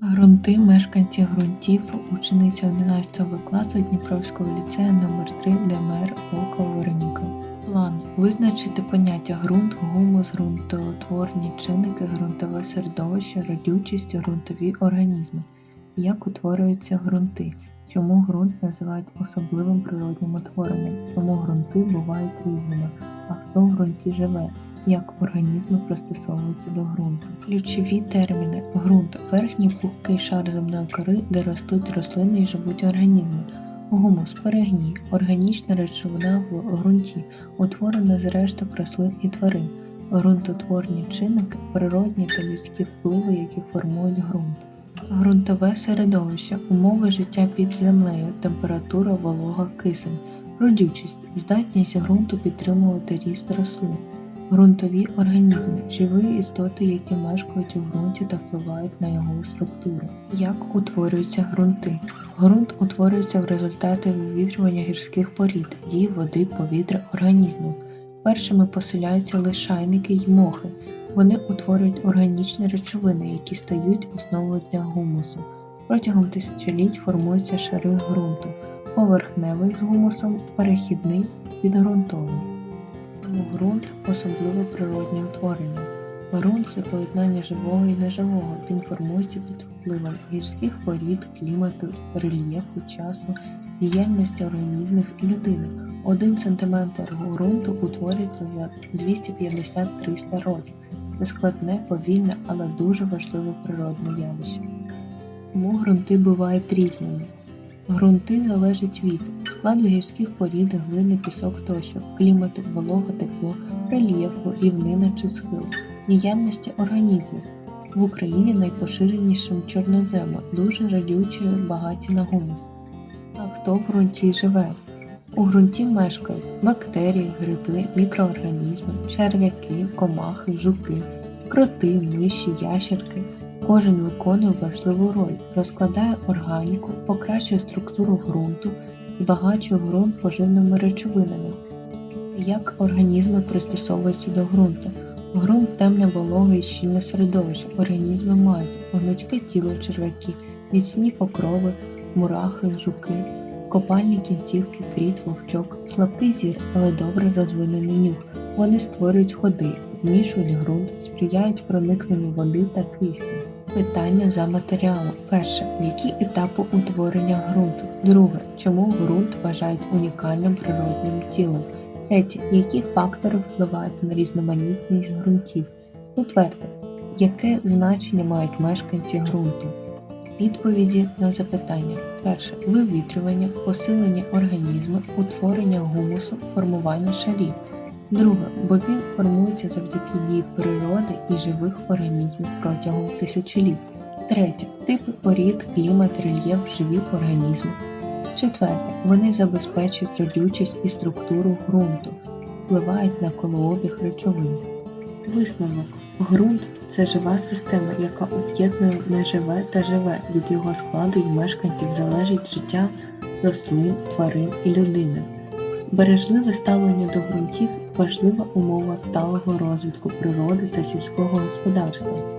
Грунти мешканці ґрунтів, учениця 11 класу Дніпровського ліцею номер 3 ДМР Ока Вероніка. План. Визначити поняття ґрунт, гумус, ґрунтоутворні чинники, ґрунтове середовище, родючість, ґрунтові організми. Як утворюються ґрунти? Чому ґрунт називають особливим природнім утворенням? Чому ґрунти бувають різними? А хто в ґрунті живе? Як організми пристосовуються до ґрунту? Ключові терміни: ґрунт верхній пухкий шар земної кори, де ростуть рослини і живуть організми. Гумус перегній органічна речовина в ґрунті, утворена з решток рослин і тварин. Ґрунтотворні чинники природні та людські впливи, які формують ґрунт. Ґрунтове середовище умови життя під землею, температура, волога, кисень, родючість, здатність ґрунту підтримувати ріст рослин. Ґрунтові організми живі істоти, які мешкають у ґрунті та впливають на його структуру. Як утворюються ґрунти? Ґрунт утворюється в результаті вивітрювання гірських порід, дії води, повітря, організмів. Першими поселяються лишайники й мохи. Вони утворюють органічні речовини, які стають основою для гумусу. Протягом тисячоліть формуються шари ґрунту, поверхневий з гумусом, перехідний, підґрунтовий. Тому ґрунт особливе природнє утворення. Ґрунт це поєднання живого і неживого. Він формується під впливом гірських порід, клімату, рельєфу, часу, діяльності організмів і людини. Один сантиметр ґрунту утворюється за 250-300 років. Це складне, повільне, але дуже важливе природне явище. Тому ґрунти бувають різними. Ґрунти залежать від складу гірських порід, глини, пісок тощо, клімату, волога, тепло, рельєфу, рівнина чи схил, діяльності організмів. В Україні найпоширенішим чорнозема, дуже радючі, багаті на гумус. А хто в ґрунті живе? У ґрунті мешкають бактерії, гриби, мікроорганізми, черв'яки, комахи, жуки, кроти, миші, ящерки. Кожен виконує важливу роль, розкладає органіку, покращує структуру ґрунту, збагачує ґрунт поживними речовинами. Як організми пристосовуються до ґрунту? Ґрунт темне вологе і щільне середовище. Організми мають гнучке тіло черв'яки, міцні покрови, мурахи, жуки, копальні кінцівки, кріт, вовчок, слабкий зір, але добре розвинений нюх. Вони створюють ходи, змішують ґрунт, сприяють проникненню води та кисню. Питання за матеріалом. Перше. Які етапи утворення ґрунту? Друге. Чому ґрунт вважають унікальним природним тілом? Третє. Які фактори впливають на різноманітність ґрунтів? Четверте. Яке значення мають мешканці ґрунту? Відповіді на запитання. Перше. Вивітрювання, посилення організму, утворення гумусу, формування шарів. Друге, бо він формується завдяки дії природи і живих організмів протягом тисячоліть. Третє. Типи порід, клімат, рельєф, живі організми. Четверте. Вони забезпечують родючість і структуру ґрунту, впливають на колообіг речовин. Висновок. Ґрунт це жива система, яка об'єднує неживе та живе. Від його складу і мешканців залежить життя рослин, тварин і людини. Бережливе ставлення до ґрунтів важлива умова сталого розвитку природи та сільського господарства.